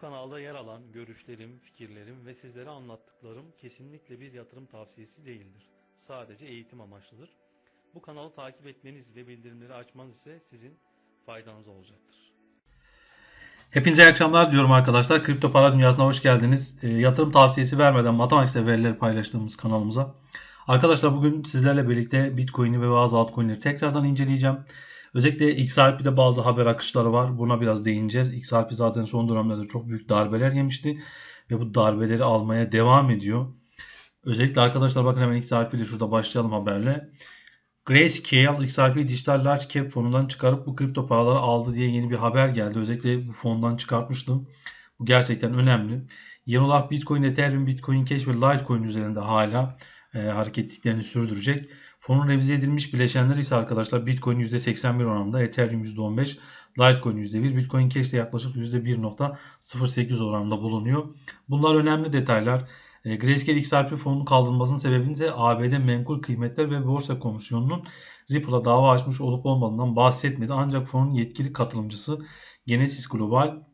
kanalda yer alan görüşlerim, fikirlerim ve sizlere anlattıklarım kesinlikle bir yatırım tavsiyesi değildir. Sadece eğitim amaçlıdır. Bu kanalı takip etmeniz ve bildirimleri açmanız ise sizin faydanıza olacaktır. Hepinize iyi akşamlar diyorum arkadaşlar. Kripto para dünyasına hoş geldiniz. E, yatırım tavsiyesi vermeden matematiksel verileri paylaştığımız kanalımıza. Arkadaşlar bugün sizlerle birlikte Bitcoin'i ve bazı altcoin'leri tekrardan inceleyeceğim. Özellikle XRP'de bazı haber akışları var. Buna biraz değineceğiz. XRP zaten son dönemlerde çok büyük darbeler yemişti. Ve bu darbeleri almaya devam ediyor. Özellikle arkadaşlar bakın hemen XRP ile şurada başlayalım haberle. Grayscale XRP Dijital Large Cap fonundan çıkarıp bu kripto paraları aldı diye yeni bir haber geldi. Özellikle bu fondan çıkartmıştım. Bu gerçekten önemli. Yeni olarak Bitcoin, Ethereum, Bitcoin Cash ve Litecoin üzerinde hala e, hareketliklerini sürdürecek. Fonun revize edilmiş bileşenleri ise arkadaşlar Bitcoin %81 oranında, Ethereum %15, Litecoin %1, Bitcoin Cash de yaklaşık %1.08 oranında bulunuyor. Bunlar önemli detaylar. E, Grayscale XRP fonunun kaldırılmasının sebebini ise ABD Menkul Kıymetler ve Borsa Komisyonu'nun Ripple'a dava açmış olup olmadığından bahsetmedi. Ancak fonun yetkili katılımcısı Genesis Global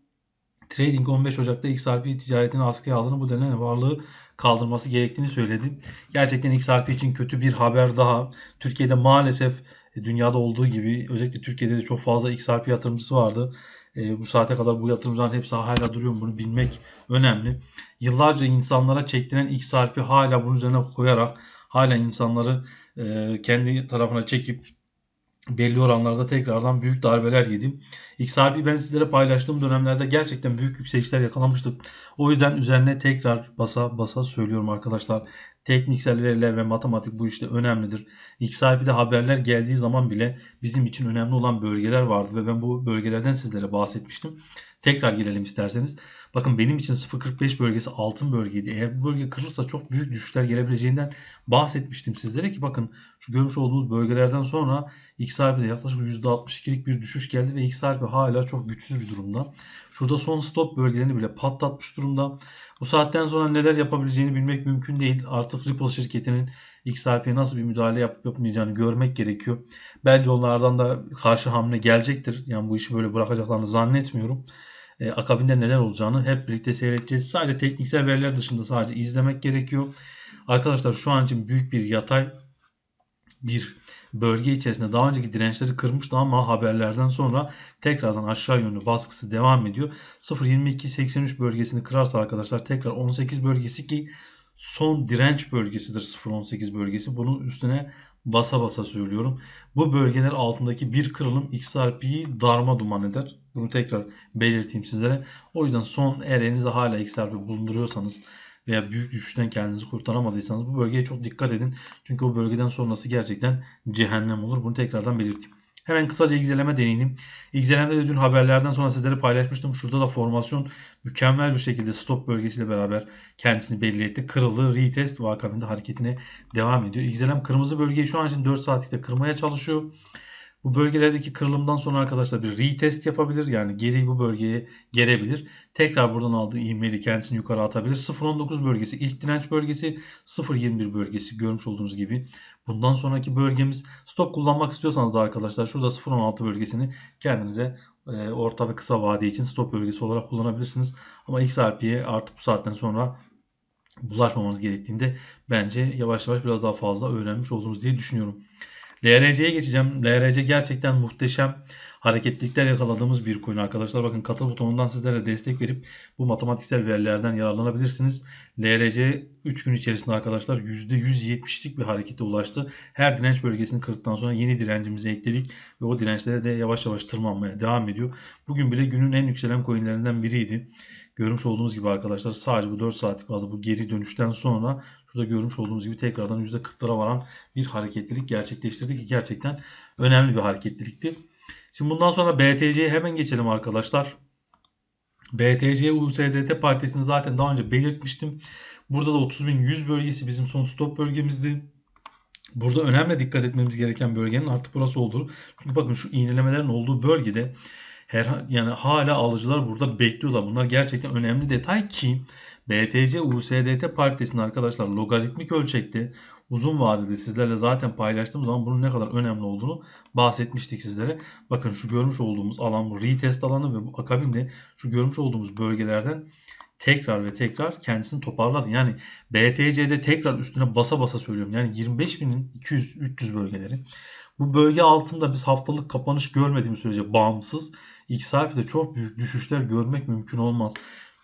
Trading 15 Ocak'ta XRP ticaretini askıya aldığını bu denen varlığı kaldırması gerektiğini söyledi. Gerçekten XRP için kötü bir haber daha. Türkiye'de maalesef e, dünyada olduğu gibi özellikle Türkiye'de de çok fazla XRP yatırımcısı vardı. E, bu saate kadar bu yatırımcıların hepsi hala duruyor mu bunu bilmek önemli. Yıllarca insanlara çektiren XRP hala bunun üzerine koyarak hala insanları e, kendi tarafına çekip belli oranlarda tekrardan büyük darbeler yedim. XRP ben sizlere paylaştığım dönemlerde gerçekten büyük yükselişler yakalamıştık. O yüzden üzerine tekrar basa basa söylüyorum arkadaşlar. Tekniksel veriler ve matematik bu işte önemlidir. XRP'de haberler geldiği zaman bile bizim için önemli olan bölgeler vardı ve ben bu bölgelerden sizlere bahsetmiştim. Tekrar gelelim isterseniz. Bakın benim için 0.45 bölgesi altın bölgeydi. Eğer bu bölge kırılırsa çok büyük düşüşler gelebileceğinden bahsetmiştim sizlere ki bakın şu görmüş olduğunuz bölgelerden sonra XRP'de yaklaşık %62'lik bir düşüş geldi ve XRP hala çok güçsüz bir durumda. Şurada son stop bölgelerini bile patlatmış durumda. Bu saatten sonra neler yapabileceğini bilmek mümkün değil. Artık Ripple şirketinin XRP'ye nasıl bir müdahale yapıp yapmayacağını görmek gerekiyor. Bence onlardan da karşı hamle gelecektir. Yani bu işi böyle bırakacaklarını zannetmiyorum e, akabinde neler olacağını hep birlikte seyredeceğiz. Sadece tekniksel veriler dışında sadece izlemek gerekiyor. Arkadaşlar şu an için büyük bir yatay bir bölge içerisinde daha önceki dirençleri kırmıştı ama haberlerden sonra tekrardan aşağı yönlü baskısı devam ediyor. 0.2283 bölgesini kırarsa arkadaşlar tekrar 18 bölgesi ki son direnç bölgesidir 0.18 bölgesi. Bunun üstüne basa basa söylüyorum. Bu bölgeler altındaki bir kırılım XRP'yi darma duman eder. Bunu tekrar belirteyim sizlere. O yüzden son eğer elinizde hala XRP bulunduruyorsanız veya büyük düşüşten kendinizi kurtaramadıysanız bu bölgeye çok dikkat edin. Çünkü o bölgeden sonrası gerçekten cehennem olur. Bunu tekrardan belirteyim. Hemen kısaca XLM'e değineyim. XLM'de de dün haberlerden sonra sizlere paylaşmıştım. Şurada da formasyon mükemmel bir şekilde stop bölgesiyle beraber kendisini belli etti. Kırıldı, retest ve akabinde hareketine devam ediyor. XLM kırmızı bölgeyi şu an için 4 saatlikte kırmaya çalışıyor. Bu bölgelerdeki kırılımdan sonra arkadaşlar bir retest yapabilir. Yani geri bu bölgeye gelebilir. Tekrar buradan aldığı ivmeyi kendisini yukarı atabilir. 0.19 bölgesi ilk direnç bölgesi. 0.21 bölgesi görmüş olduğunuz gibi. Bundan sonraki bölgemiz stop kullanmak istiyorsanız da arkadaşlar şurada 0.16 bölgesini kendinize e, orta ve kısa vade için stop bölgesi olarak kullanabilirsiniz. Ama XRP'ye artık bu saatten sonra bulaşmamanız gerektiğinde bence yavaş yavaş biraz daha fazla öğrenmiş olduğunuz diye düşünüyorum. LRC'ye geçeceğim. LRC gerçekten muhteşem hareketlilikler yakaladığımız bir coin arkadaşlar. Bakın katıl butonundan sizlere destek verip bu matematiksel verilerden yararlanabilirsiniz. LRC 3 gün içerisinde arkadaşlar %170'lik bir harekete ulaştı. Her direnç bölgesini kırdıktan sonra yeni direncimizi ekledik ve o dirençlere de yavaş yavaş tırmanmaya devam ediyor. Bugün bile günün en yükselen coinlerinden biriydi. Görmüş olduğunuz gibi arkadaşlar sadece bu 4 saatlik bazı bu geri dönüşten sonra şurada görmüş olduğunuz gibi tekrardan %40'lara varan bir hareketlilik gerçekleştirdi ki gerçekten önemli bir hareketlilikti. Şimdi bundan sonra BTC'ye hemen geçelim arkadaşlar. BTC USDT partisini zaten daha önce belirtmiştim. Burada da 30.100 bölgesi bizim son stop bölgemizdi. Burada önemli dikkat etmemiz gereken bölgenin artık burası olduğu. Çünkü bakın şu iğnelemelerin olduğu bölgede her yani hala alıcılar burada bekliyorlar. Bunlar gerçekten önemli detay ki BTC USDT paritesini arkadaşlar logaritmik ölçekte uzun vadede sizlerle zaten paylaştığım zaman bunun ne kadar önemli olduğunu bahsetmiştik sizlere. Bakın şu görmüş olduğumuz alan bu retest alanı ve bu akabinde şu görmüş olduğumuz bölgelerden tekrar ve tekrar kendisini toparladı. Yani BTC'de tekrar üstüne basa basa söylüyorum. Yani 25.000'in 200-300 bölgeleri. Bu bölge altında biz haftalık kapanış görmediğimiz sürece bağımsız XRP'de çok büyük düşüşler görmek mümkün olmaz.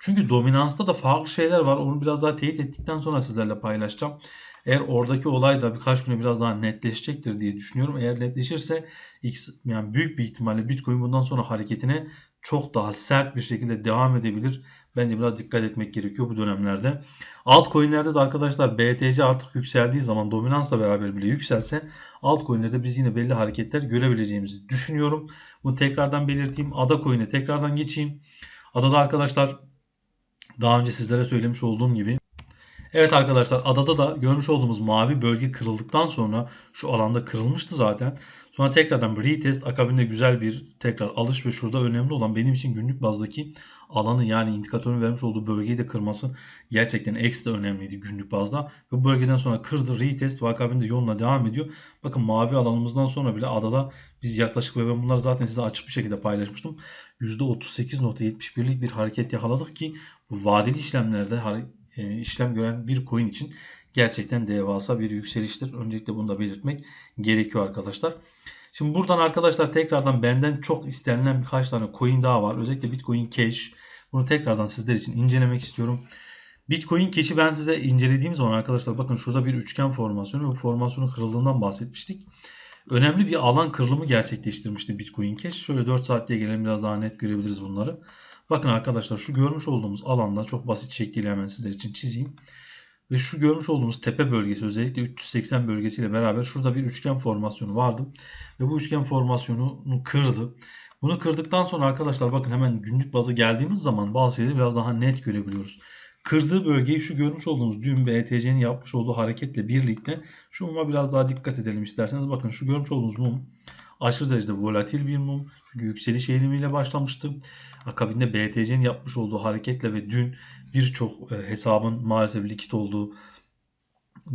Çünkü dominansta da farklı şeyler var. Onu biraz daha teyit ettikten sonra sizlerle paylaşacağım. Eğer oradaki olay da birkaç güne biraz daha netleşecektir diye düşünüyorum. Eğer netleşirse X yani büyük bir ihtimalle Bitcoin bundan sonra hareketine çok daha sert bir şekilde devam edebilir. Bence biraz dikkat etmek gerekiyor bu dönemlerde. Altcoin'lerde de arkadaşlar BTC artık yükseldiği zaman dominansla beraber bile yükselse altcoin'lerde biz yine belli hareketler görebileceğimizi düşünüyorum. Bunu tekrardan belirteyim. Ada coin'e tekrardan geçeyim. Adada arkadaşlar daha önce sizlere söylemiş olduğum gibi Evet arkadaşlar adada da görmüş olduğumuz mavi bölge kırıldıktan sonra şu alanda kırılmıştı zaten. Sonra tekrardan bir retest akabinde güzel bir tekrar alış ve şurada önemli olan benim için günlük bazdaki alanı yani indikatörün vermiş olduğu bölgeyi de kırması gerçekten ekstra önemliydi günlük bazda. Ve bu bölgeden sonra kırdı retest ve akabinde yoluna devam ediyor. Bakın mavi alanımızdan sonra bile adada biz yaklaşık ve ben bunları zaten size açık bir şekilde paylaşmıştım. %38.71'lik bir hareket yakaladık ki bu vadeli işlemlerde e, işlem gören bir coin için gerçekten devasa bir yükseliştir. Öncelikle bunu da belirtmek gerekiyor arkadaşlar. Şimdi buradan arkadaşlar tekrardan benden çok istenilen birkaç tane coin daha var. Özellikle Bitcoin Cash. Bunu tekrardan sizler için incelemek istiyorum. Bitcoin Cash'i ben size incelediğim zaman arkadaşlar bakın şurada bir üçgen formasyonu bu formasyonun kırıldığından bahsetmiştik. Önemli bir alan kırılımı gerçekleştirmişti Bitcoin Cash. Şöyle 4 saatliğe gelelim biraz daha net görebiliriz bunları. Bakın arkadaşlar şu görmüş olduğumuz alanda çok basit şekliyle hemen sizler için çizeyim. Ve şu görmüş olduğumuz tepe bölgesi özellikle 380 bölgesiyle beraber şurada bir üçgen formasyonu vardı. Ve bu üçgen formasyonunu kırdı. Bunu kırdıktan sonra arkadaşlar bakın hemen günlük bazı geldiğimiz zaman bazı şeyleri biraz daha net görebiliyoruz. Kırdığı bölgeyi şu görmüş olduğumuz dün BTC'nin yapmış olduğu hareketle birlikte şu muma biraz daha dikkat edelim isterseniz. Bakın şu görmüş olduğunuz mum aşırı derecede volatil bir mum. Çünkü yükseliş eğilimiyle başlamıştı. Akabinde BTC'nin yapmış olduğu hareketle ve dün birçok e, hesabın maalesef likit olduğu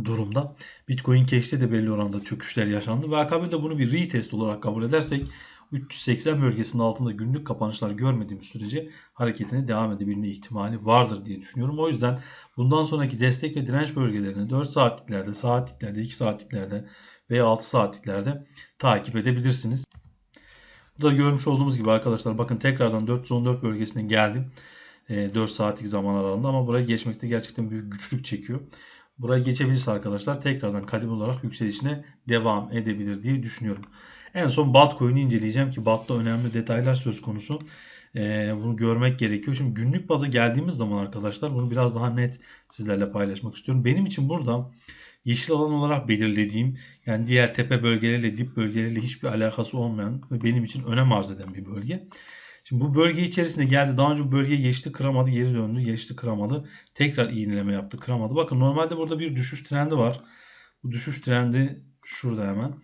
durumda Bitcoin Cash'te de belli oranda çöküşler yaşandı ve akabinde bunu bir retest olarak kabul edersek 380 bölgesinin altında günlük kapanışlar görmediğimiz sürece hareketine devam edebilme ihtimali vardır diye düşünüyorum. O yüzden bundan sonraki destek ve direnç bölgelerini 4 saatliklerde, saatliklerde, 2 saatliklerde veya 6 saatliklerde takip edebilirsiniz. Bu da görmüş olduğumuz gibi arkadaşlar bakın tekrardan 414 bölgesine geldim. 4 e, saatlik zaman aralığında ama burayı geçmekte gerçekten büyük güçlük çekiyor. Burayı geçebilirse arkadaşlar tekrardan kadim olarak yükselişine devam edebilir diye düşünüyorum. En son Batcoin'i inceleyeceğim ki Bat'ta önemli detaylar söz konusu. Ee, bunu görmek gerekiyor. Şimdi günlük baza geldiğimiz zaman arkadaşlar bunu biraz daha net sizlerle paylaşmak istiyorum. Benim için burada yeşil alan olarak belirlediğim yani diğer tepe bölgeleriyle dip bölgeleriyle hiçbir alakası olmayan ve benim için önem arz eden bir bölge. Şimdi bu bölge içerisinde geldi. Daha önce bu bölgeyi geçti kıramadı geri döndü. Geçti kıramadı. Tekrar iğneleme yaptı kıramadı. Bakın normalde burada bir düşüş trendi var. Bu düşüş trendi şurada hemen.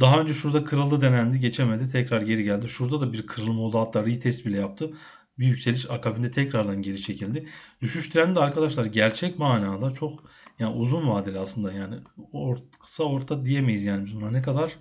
Daha önce şurada kırıldı denendi geçemedi tekrar geri geldi. Şurada da bir kırılma oldu hatta retest bile yaptı. Bir yükseliş akabinde tekrardan geri çekildi. Düşüş trendi arkadaşlar gerçek manada çok yani uzun vadeli aslında yani or, kısa orta diyemeyiz yani biz buna ne kadar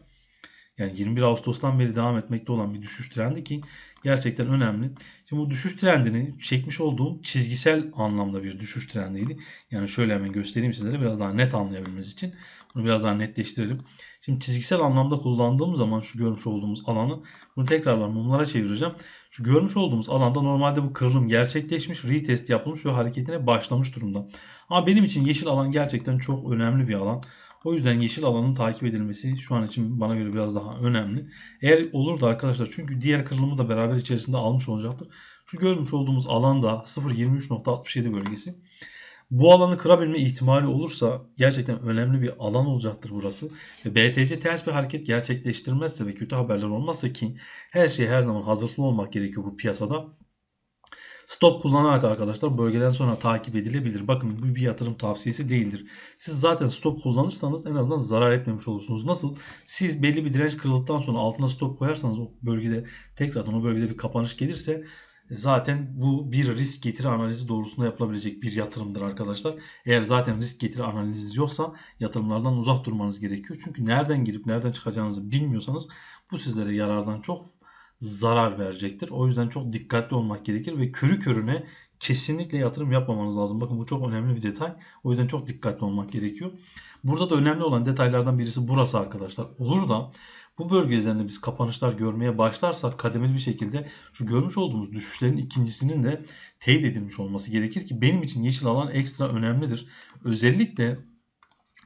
yani 21 Ağustos'tan beri devam etmekte olan bir düşüş trendi ki gerçekten önemli. Şimdi bu düşüş trendini çekmiş olduğum çizgisel anlamda bir düşüş trendiydi. Yani şöyle hemen göstereyim sizlere biraz daha net anlayabilmeniz için. Bunu biraz daha netleştirelim. Şimdi çizgisel anlamda kullandığım zaman şu görmüş olduğumuz alanı bunu tekrardan mumlara çevireceğim. Şu görmüş olduğumuz alanda normalde bu kırılım gerçekleşmiş, retest yapılmış ve hareketine başlamış durumda. Ama benim için yeşil alan gerçekten çok önemli bir alan. O yüzden yeşil alanın takip edilmesi şu an için bana göre biraz daha önemli. Eğer olur da arkadaşlar çünkü diğer kırılımı da beraber içerisinde almış olacaktır. Şu görmüş olduğumuz alanda 0.23.67 bölgesi. Bu alanı kırabilme ihtimali olursa gerçekten önemli bir alan olacaktır burası. Ve BTC ters bir hareket gerçekleştirmezse ve kötü haberler olmazsa ki her şey her zaman hazırlıklı olmak gerekiyor bu piyasada. Stop kullanarak arkadaşlar bölgeden sonra takip edilebilir. Bakın bu bir yatırım tavsiyesi değildir. Siz zaten stop kullanırsanız en azından zarar etmemiş olursunuz. Nasıl? Siz belli bir direnç kırıldıktan sonra altına stop koyarsanız o bölgede tekrardan o bölgede bir kapanış gelirse Zaten bu bir risk getiri analizi doğrultusunda yapılabilecek bir yatırımdır arkadaşlar. Eğer zaten risk getiri analiziniz yoksa yatırımlardan uzak durmanız gerekiyor. Çünkü nereden girip nereden çıkacağınızı bilmiyorsanız bu sizlere yarardan çok zarar verecektir. O yüzden çok dikkatli olmak gerekir ve körü körüne kesinlikle yatırım yapmamanız lazım. Bakın bu çok önemli bir detay. O yüzden çok dikkatli olmak gerekiyor. Burada da önemli olan detaylardan birisi burası arkadaşlar. Olur da bu bölge üzerinde biz kapanışlar görmeye başlarsak kademeli bir şekilde şu görmüş olduğumuz düşüşlerin ikincisinin de teyit edilmiş olması gerekir ki benim için yeşil alan ekstra önemlidir. Özellikle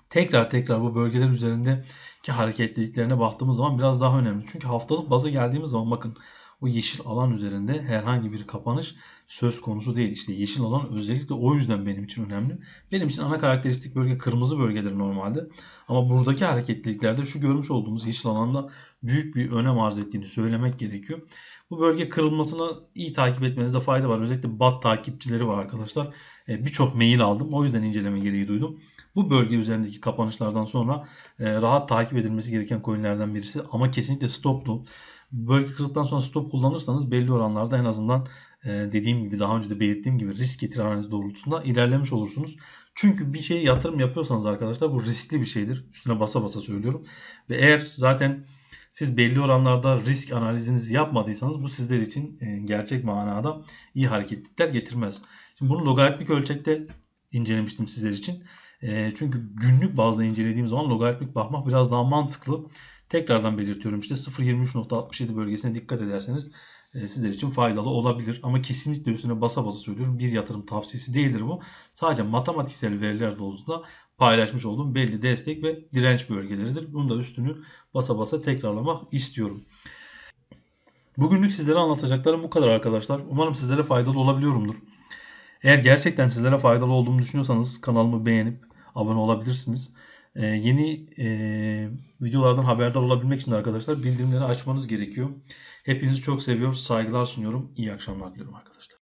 tekrar tekrar bu bölgeler üzerindeki hareketliliklerine baktığımız zaman biraz daha önemli. Çünkü haftalık baza geldiğimiz zaman bakın o yeşil alan üzerinde herhangi bir kapanış söz konusu değil. İşte yeşil alan özellikle o yüzden benim için önemli. Benim için ana karakteristik bölge kırmızı bölgedir normalde. Ama buradaki hareketliliklerde şu görmüş olduğumuz yeşil alanda büyük bir önem arz ettiğini söylemek gerekiyor. Bu bölge kırılmasına iyi takip etmenizde fayda var. Özellikle BAT takipçileri var arkadaşlar. E, Birçok mail aldım. O yüzden inceleme gereği duydum. Bu bölge üzerindeki kapanışlardan sonra e, rahat takip edilmesi gereken coinlerden birisi. Ama kesinlikle stoplu. Bölge kırıldıktan sonra stop kullanırsanız belli oranlarda en azından e, dediğim gibi daha önce de belirttiğim gibi risk getiri analizi doğrultusunda ilerlemiş olursunuz. Çünkü bir şeye yatırım yapıyorsanız arkadaşlar bu riskli bir şeydir. Üstüne basa basa söylüyorum. Ve eğer zaten siz belli oranlarda risk analizinizi yapmadıysanız bu sizler için e, gerçek manada iyi hareketlilikler getirmez. Şimdi bunu logaritmik ölçekte incelemiştim sizler için. E, çünkü günlük bazda incelediğim zaman logaritmik bakmak biraz daha mantıklı. Tekrardan belirtiyorum işte 0.23.67 bölgesine dikkat ederseniz e, sizler için faydalı olabilir. Ama kesinlikle üstüne basa basa söylüyorum bir yatırım tavsiyesi değildir bu. Sadece matematiksel veriler doğrultusunda paylaşmış olduğum belli destek ve direnç bölgeleridir. Bunu da üstünü basa basa tekrarlamak istiyorum. Bugünlük sizlere anlatacaklarım bu kadar arkadaşlar. Umarım sizlere faydalı olabiliyorumdur. Eğer gerçekten sizlere faydalı olduğumu düşünüyorsanız kanalımı beğenip abone olabilirsiniz. Ee, yeni e, videolardan haberdar olabilmek için de arkadaşlar bildirimleri açmanız gerekiyor. Hepinizi çok seviyor, saygılar sunuyorum. İyi akşamlar diliyorum arkadaşlar.